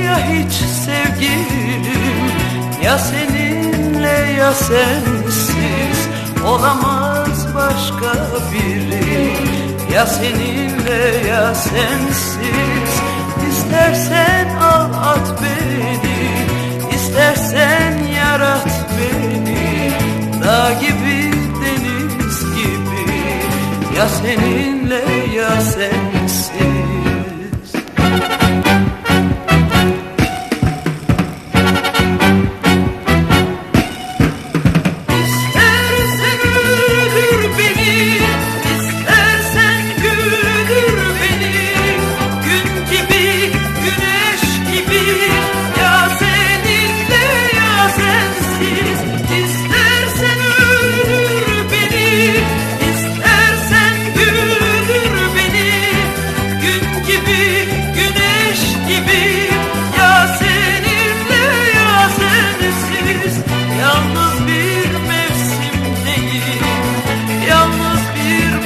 hiç sevgilim Ya seninle ya sensiz Olamaz başka biri. Ya seninle ya sensiz İstersen al at beni İstersen yarat beni. Dağ gibi deniz gibi Ya seninle ya sensiz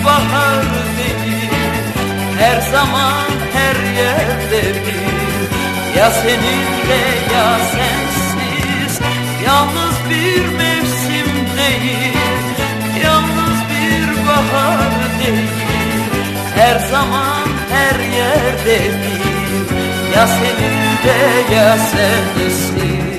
bahar değil. Her zaman her yerde bir, ya seninle ya sensiz Yalnız bir mevsim değil, yalnız bir bahar değil. Her zaman her yerde bir, ya seninle ya sensiz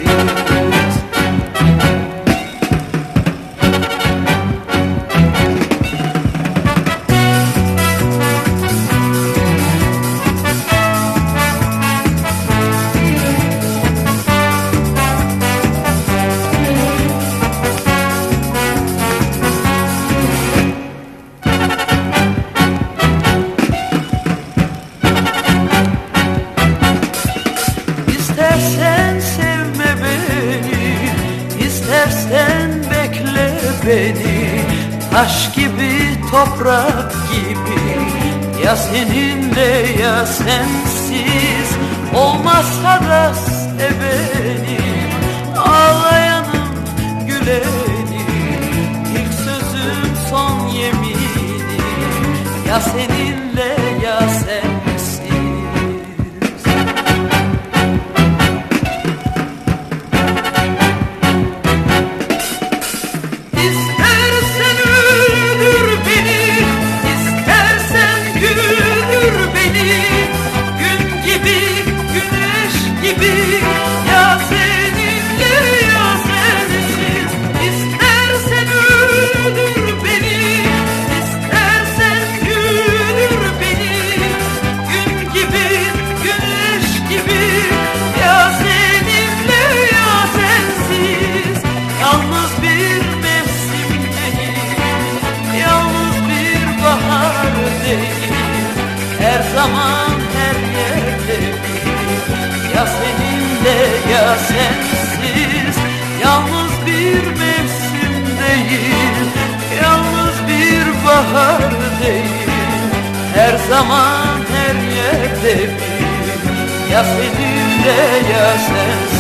istersen bekle beni Taş gibi toprak gibi. Ya seninle ya sensiz Olmazsa da sevenim Ağlayanım gülenim İlk sözüm son yeminim. Ya seninle gibi, ya seninle ya sensiz İstersen öldür beni, istersen güldür beni. Gün gibi, güneş gibi, ya seninle ya sensiz. Yalnız bir mevsim değil, yalnız bir bahar değil. Her zaman her ya sensiz Yalnız bir mevsim değil, yalnız bir bahar değil Her zaman her yerde bir, ya seninle ya sensiz